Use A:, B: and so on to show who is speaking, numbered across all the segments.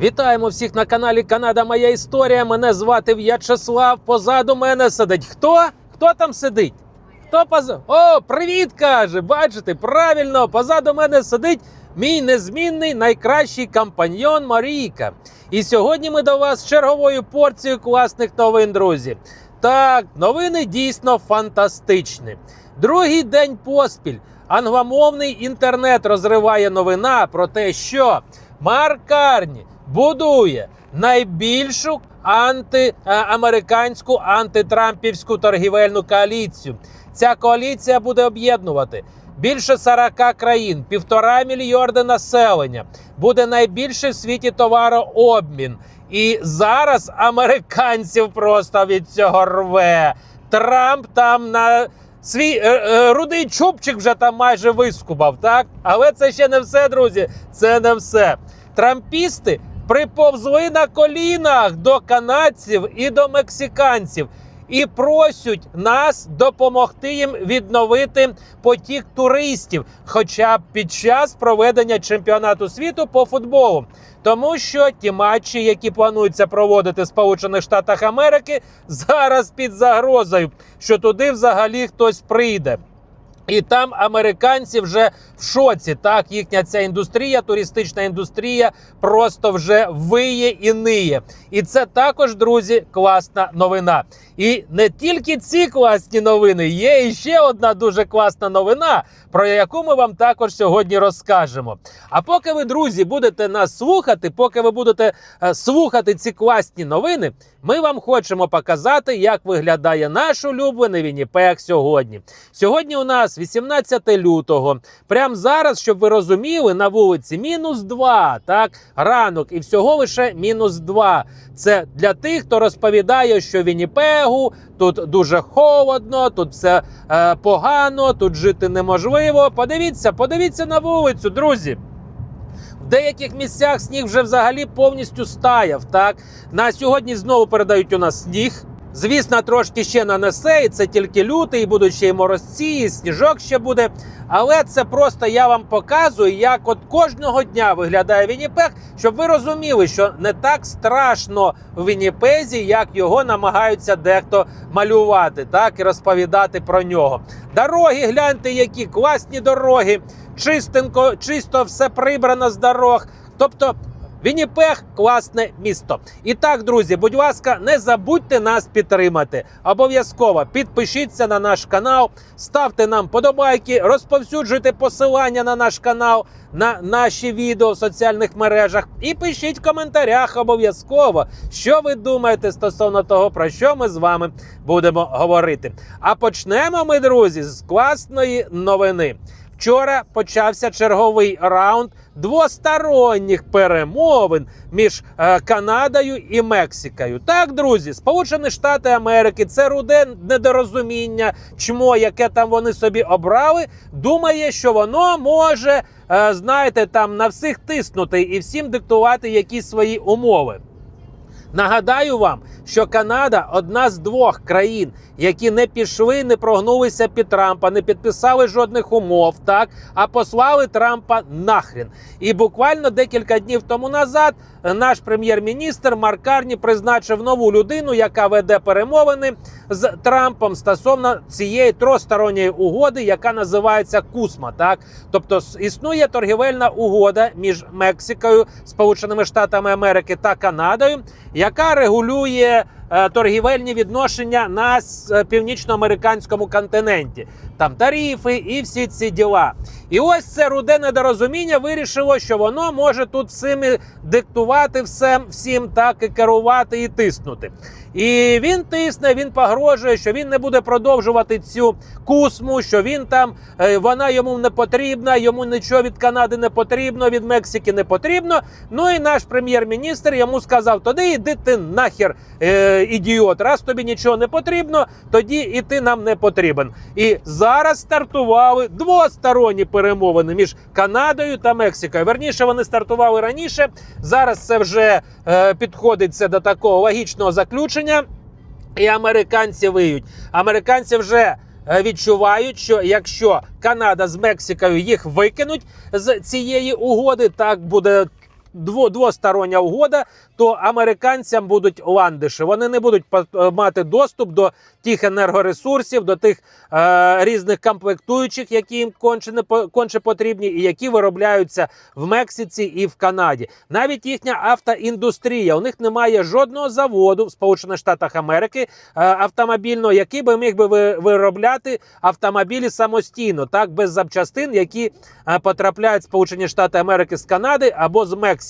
A: Вітаємо всіх на каналі Канада Моя Історія. Мене звати В'ячеслав. Позаду мене сидить. Хто? Хто там сидить? Хто поза... О, привіт! каже. Бачите, правильно, позаду мене сидить мій незмінний найкращий компаньйон Марійка. І сьогодні ми до вас з черговою порцією класних новин, друзі. Так, новини дійсно фантастичні. Другий день поспіль англомовний інтернет розриває новина про те, що Марк Карні будує найбільшу антиамериканську антитрампівську торгівельну коаліцію. Ця коаліція буде об'єднувати більше 40 країн, півтора мільярди населення. Буде найбільший в світі товарообмін. І зараз американців просто від цього рве. Трамп там на свій е, е, рудий чубчик вже там майже вискубав, так? Але це ще не все, друзі. Це не все. Трампісти приповзли на колінах до канадців і до мексиканців. І просять нас допомогти їм відновити потік туристів, хоча б під час проведення чемпіонату світу по футболу. Тому що ті матчі, які плануються проводити в Сполучених Штатах Америки, зараз під загрозою, що туди взагалі хтось прийде. І там американці вже в шоці. Так, їхня ця індустрія, туристична індустрія, просто вже виє і ниє. І це також, друзі, класна новина. І не тільки ці класні новини, є ще одна дуже класна новина, про яку ми вам також сьогодні розкажемо. А поки ви, друзі, будете нас слухати, поки ви будете е, слухати ці класні новини, ми вам хочемо показати, як виглядає наш улюблений Вінніпек сьогодні. Сьогодні у нас 18 лютого. Прямо зараз, щоб ви розуміли, на вулиці мінус 2, так, ранок, і всього лише мінус 2. Це для тих, хто розповідає, що в Вінніпегу тут дуже холодно, тут все е, погано, тут жити неможливо. Подивіться, подивіться на вулицю, друзі. В деяких місцях сніг вже взагалі повністю стаяв. Так на сьогодні знову передають у нас сніг. Звісно, трошки ще нанесе, і це тільки лютий, і будуть ще й морозці, і сніжок ще буде. Але це просто я вам показую, як от кожного дня виглядає Вінніпег, щоб ви розуміли, що не так страшно в Вінніпезі, як його намагаються дехто малювати, так і розповідати про нього. Дороги, гляньте, які класні дороги, чистенько, чисто все прибрано з дорог. Тобто. Вінніпег класне місто. І так, друзі, будь ласка, не забудьте нас підтримати. Обов'язково підпишіться на наш канал, ставте нам подобайки, розповсюджуйте посилання на наш канал, на наші відео в соціальних мережах. І пишіть в коментарях обов'язково, що ви думаєте стосовно того, про що ми з вами будемо говорити. А почнемо ми, друзі, з класної новини. Вчора почався черговий раунд двосторонніх перемовин між е, Канадою і Мексикою. Так, друзі, Сполучені Штати Америки, це руде недорозуміння, чмо, яке там вони собі обрали, думає, що воно може, е, знаєте, там на всіх тиснути і всім диктувати якісь свої умови. Нагадаю вам, що Канада одна з двох країн, які не пішли, не прогнулися під Трампа, не підписали жодних умов, так а послали Трампа нахрін. І буквально декілька днів тому назад наш прем'єр-міністр Марк Карні призначив нову людину, яка веде перемовини з Трампом стосовно цієї тросторонньої угоди, яка називається Кусма. Так, тобто існує торгівельна угода між Мексикою, Сполученими Штатами Америки та Канадою, яка регулює торгівельні відношення на е, північноамериканському континенті. Там тарифи і всі ці діла. І ось це руде недорозуміння вирішило, що воно може тут всіми диктувати все, всім так і керувати і тиснути. І він тисне, він погрожує, що він не буде продовжувати цю кусму, що він там е, вона йому не потрібна, йому нічого від Канади не потрібно, від Мексики не потрібно. Ну і наш прем'єр-міністр йому сказав: тоді іди ти нахер, е, ідіот. Раз тобі нічого не потрібно, тоді і ти нам не потрібен. І зараз стартували двосторонні перемовини між Канадою та Мексикою. Верніше вони стартували раніше. Зараз це вже е, підходить це до такого логічного заключення. І американці виють. Американці вже е, відчувають, що якщо Канада з Мексикою їх викинуть з цієї угоди, так буде двостороння угода, то американцям будуть ландиші. Вони не будуть е, мати доступ до тих енергоресурсів, до тих е, різних комплектуючих, які їм конче, не конче потрібні, і які виробляються в Мексиці і в Канаді. Навіть їхня автоіндустрія. У них немає жодного заводу в Сполучених Штатах Америки е, автомобільного, який би міг би виробляти автомобілі самостійно, так без запчастин, які е, потрапляють в Сполучені Штати Америки з Канади або з Мексики.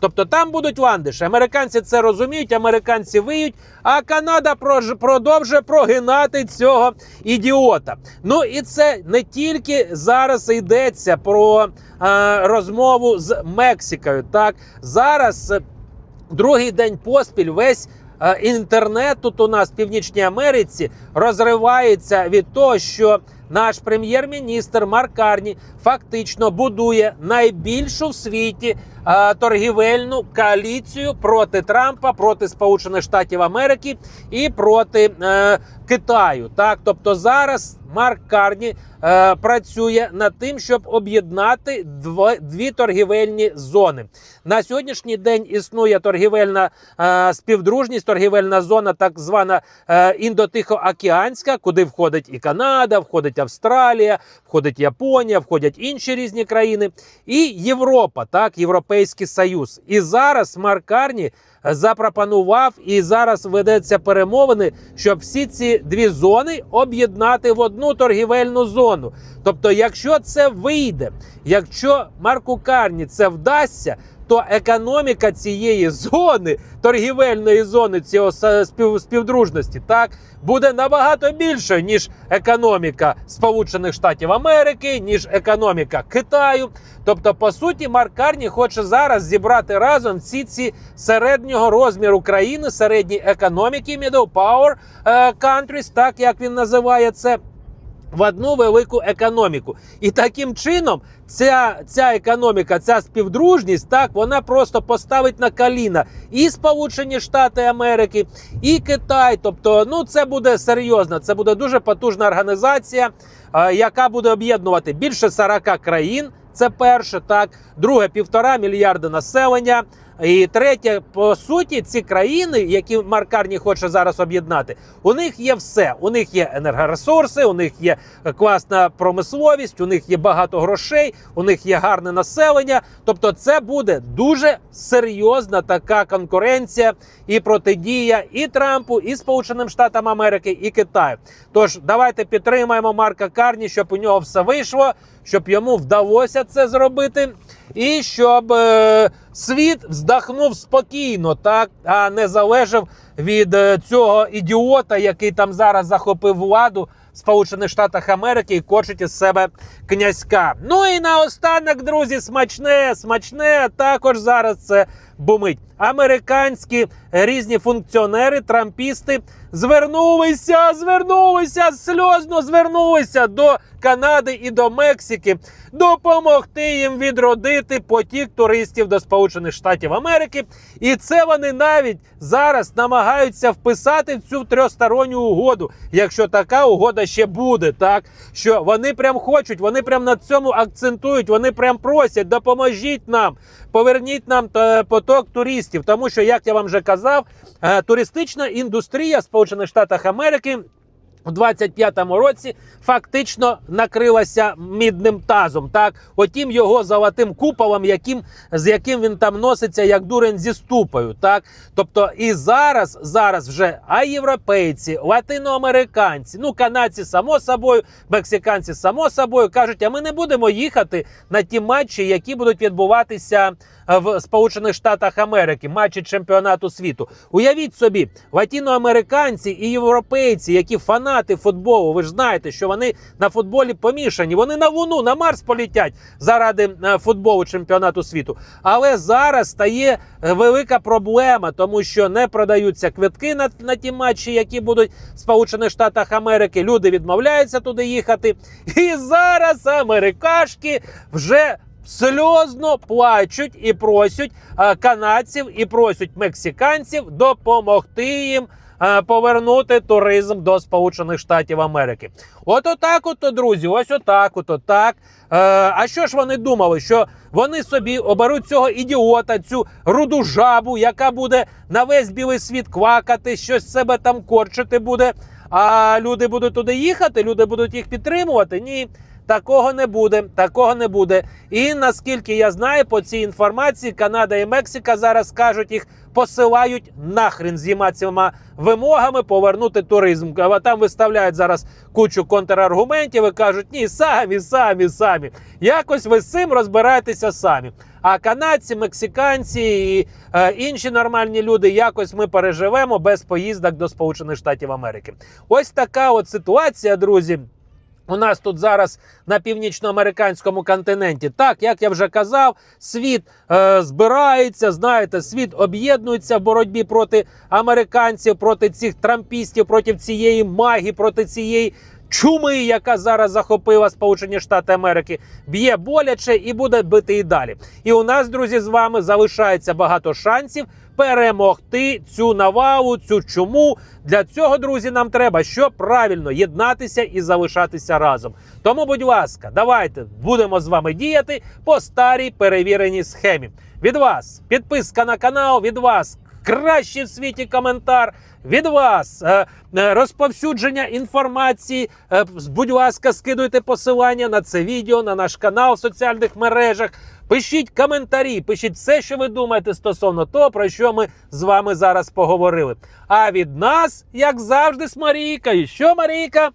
A: Тобто там будуть ландиші. Американці це розуміють, американці виють, а Канада продовжує прогинати цього ідіота. Ну і це не тільки зараз йдеться про е, розмову з Мексикою. Так зараз е, другий день поспіль весь. е, Інтернет тут у нас в Північній Америці розривається від того, що наш прем'єр-міністр Марк Карні фактично будує найбільшу в світі е, торгівельну коаліцію проти Трампа, проти Сполучених Штатів Америки і проти е, Китаю. Так, тобто зараз Марк Карні е, працює над тим, щоб об'єднати дві торгівельні зони. На сьогоднішній день існує торгівельна е, співдружність, торгівельна зона, так звана індотихоокеанська, куди входить і Канада, входить Австралія, входить Японія, входять інші різні країни, і Європа, так, Європейський Союз. І зараз Марк Карні запропонував і зараз ведеться перемовини, щоб всі ці дві зони об'єднати в одну торгівельну зону. Тобто, якщо це вийде, якщо Марку Карні це вдасться. То економіка цієї зони, торгівельної зони цього спів, співдружності, так буде набагато більше, ніж економіка Сполучених Штатів Америки, ніж економіка Китаю. Тобто, по суті, Марк Карні хоче зараз зібрати разом всі ці середнього розміру країни, середні економіки, middle power е, countries, так як він називає це. В одну велику економіку, і таким чином ця, ця економіка, ця співдружність, так вона просто поставить на коліна і Сполучені Штати Америки, і Китай. Тобто, ну це буде серйозно. Це буде дуже потужна організація, е, яка буде об'єднувати більше 40 країн. Це перше, так друге півтора мільярда населення. І третє, по суті, ці країни, які Маркарні хоче зараз об'єднати, у них є все. У них є енергоресурси, у них є класна промисловість, у них є багато грошей, у них є гарне населення. Тобто, це буде дуже серйозна така конкуренція і протидія і Трампу, і Сполученим Штатам Америки, і Китаю. Тож давайте підтримаємо Марка Карні, щоб у нього все вийшло, щоб йому вдалося це зробити, і щоб е, світ вздохнув спокійно, так а не залежав від е, цього ідіота, який там зараз захопив владу. в Сполучених Штатах Америки і кочить із себе князька. Ну і наостанок, друзі, смачне, смачне також зараз це бумить. Американські різні функціонери, трампісти звернулися, звернулися, сльозно звернулися до Канади і до Мексики допомогти їм відродити потік туристів до Сполучених Штатів Америки. І це вони навіть зараз намагаються вписати в цю трьохсторонню угоду, якщо така угода ще буде, так що вони прям хочуть, вони прям на цьому акцентують, вони прям просять, допоможіть нам, поверніть нам поток туристів. Тому що, як я вам вже казав, е, туристична індустрія Сполучених Штатах Америки. У 25-му році фактично накрилася мідним тазом, так отім його золотим куполом, яким з яким він там носиться, як дурень зі ступою. Так, тобто і зараз, зараз вже а європейці, латиноамериканці, ну канадці, само собою, мексиканці, само собою кажуть, а ми не будемо їхати на ті матчі, які будуть відбуватися е, в Сполучених Штатах Америки, матчі чемпіонату світу. Уявіть собі, латиноамериканці і європейці, які фанати футболу, ви ж знаєте, що вони на футболі помішані. Вони на Луну, на Марс політять заради е, футболу чемпіонату світу. Але зараз стає е, велика проблема, тому що не продаються квитки на, на ті матчі, які будуть в Сполучених Штатах Америки. Люди відмовляються туди їхати. І зараз америкашки вже сльозно плачуть і просять е, канадців і просять мексиканців допомогти їм повернути туризм до Сполучених Штатів Америки. От отак, от, друзі, ось отак, от, отак. Е, а що ж вони думали? Що вони собі оберуть цього ідіота, цю руду жабу, яка буде на весь білий світ квакати, щось себе там корчити буде. А люди будуть туди їхати, люди будуть їх підтримувати. Ні. Такого не буде, такого не буде. І наскільки я знаю, по цій інформації Канада і Мексика зараз кажуть, їх посилають нахрен з їма цими вимогами повернути туризм. А там виставляють зараз кучу контраргументів і кажуть, ні, самі, самі, самі. Якось ви з цим розбирайтеся самі. А канадці, мексиканці і е, інші нормальні люди, якось ми переживемо без поїздок до Сполучених Штатів Америки. Ось така от ситуація, друзі. У нас тут зараз на північноамериканському континенті, так як я вже казав, світ е, збирається. Знаєте, світ об'єднується в боротьбі проти американців, проти цих трампістів, проти цієї магії, проти цієї чуми, яка зараз захопила Сполучені Штати Америки, б'є боляче і буде бити і далі. І у нас, друзі, з вами залишається багато шансів перемогти цю навалу, цю чуму. Для цього, друзі, нам треба що правильно єднатися і залишатися разом. Тому, будь ласка, давайте будемо з вами діяти по старій перевіреній схемі. Від вас підписка на канал, від вас кращий в світі коментар. Від вас е, е, розповсюдження інформації. Е, будь ласка, скидуйте посилання на це відео, на наш канал в соціальних мережах. Пишіть коментарі, пишіть все, що ви думаєте стосовно того, про що ми з вами зараз поговорили. А від нас, як завжди, з Марійкою. Що Марійка?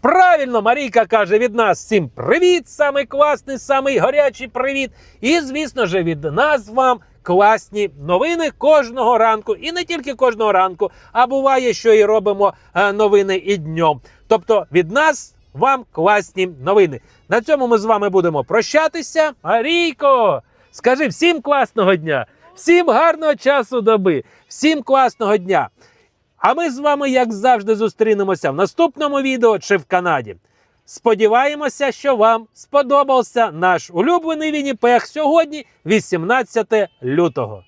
A: Правильно, Марійка каже від нас всім привіт, самий класний, самий гарячий привіт. І, звісно ж, від нас вам класні новини кожного ранку. І не тільки кожного ранку, а буває, що і робимо е, новини і днем. Тобто від нас вам класні новини. На цьому ми з вами будемо прощатися. Марійко, скажи всім класного дня, всім гарного часу доби, всім класного дня. А ми з вами, як завжди, зустрінемося в наступному відео чи в Канаді. Сподіваємося, що вам сподобався наш улюблений Вінніпех сьогодні, 18 лютого.